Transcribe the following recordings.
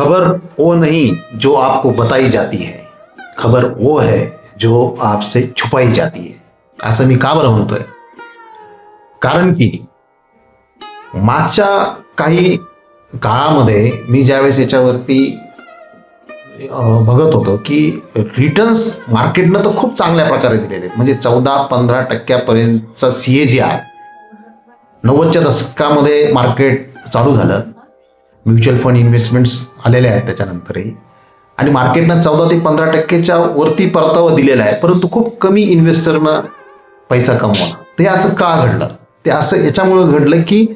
खबर वो नहीं जो आपको बताई जाती है। खबर वो है जो आपसे छुपाई जाती है। असं मी का बरं म्हणतोय कारण की मागच्या काही काळामध्ये मी ज्यावेळेस याच्यावरती बघत होतो की रिटर्न्स मार्केटनं तर खूप चांगल्या प्रकारे दिलेले आहेत. म्हणजे चौदा पंधरा टक्क्यापर्यंतचा सी ए जी आर नव्वदच्या दशकामध्ये मार्केट चालू झालं. म्युच्युअल फंड इन्व्हेस्टमेंट्स आलेले आहेत त्याच्यानंतरही. आणि मार्केटनं चौदा ते पंधरा टक्केच्या वरती परतावा दिलेला आहे परंतु खूप कमी इन्व्हेस्टरनं पैसा कमवला. ते असं का घडलं? ते असं याच्यामुळं घडलं की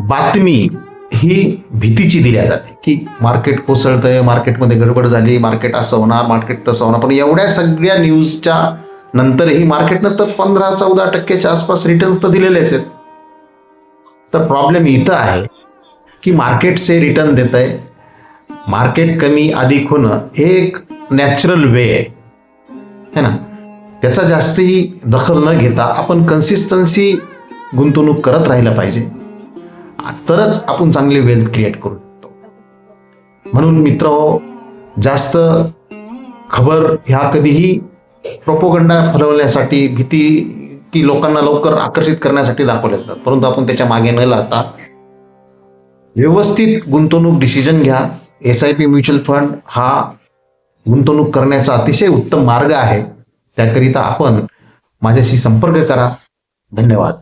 बातमी ही भीतीची दिल्या जाते की मार्केट कोसळतंय मार्केटमध्ये गडबड झाली मार्केट असं होणार मार्केट तसं होणार. पण एवढ्या सगळ्या न्यूजच्या नंतरही मार्केटनं तर पंधरा चौदा टक्क्याच्या आसपास रिटर्न्स तर दिलेलेच आहेत. तर प्रॉब्लेम इथं आहे की मार्केटचे रिटर्न देत आहे मार्केट कमी अधिक होणं हे एक नॅचरल वे आहे. है ना? त्याचा जास्तही दखल न घेता आपण कन्सिस्टन्सी गुंतवणूक करत राहिलं पाहिजे. तरच आपण चांगले वेल्थ क्रिएट करू शकतो. म्हणून मित्र जास्त खबर ह्या कधीही प्रोपोगंडा फलवण्यासाठी भीती की लोकांना लवकर आकर्षित करण्यासाठी दाखवल्या जातात. परंतु आपण त्याच्यामागे न लागता व्यवस्थित गुंतवणूक डिसिजन घ्या. S I P mutual fund हा गुंतवणूक करण्याचा अतिशय उत्तम मार्ग आहे. त्याकरिता आपण माझ्याशी संपर्क करा. धन्यवाद.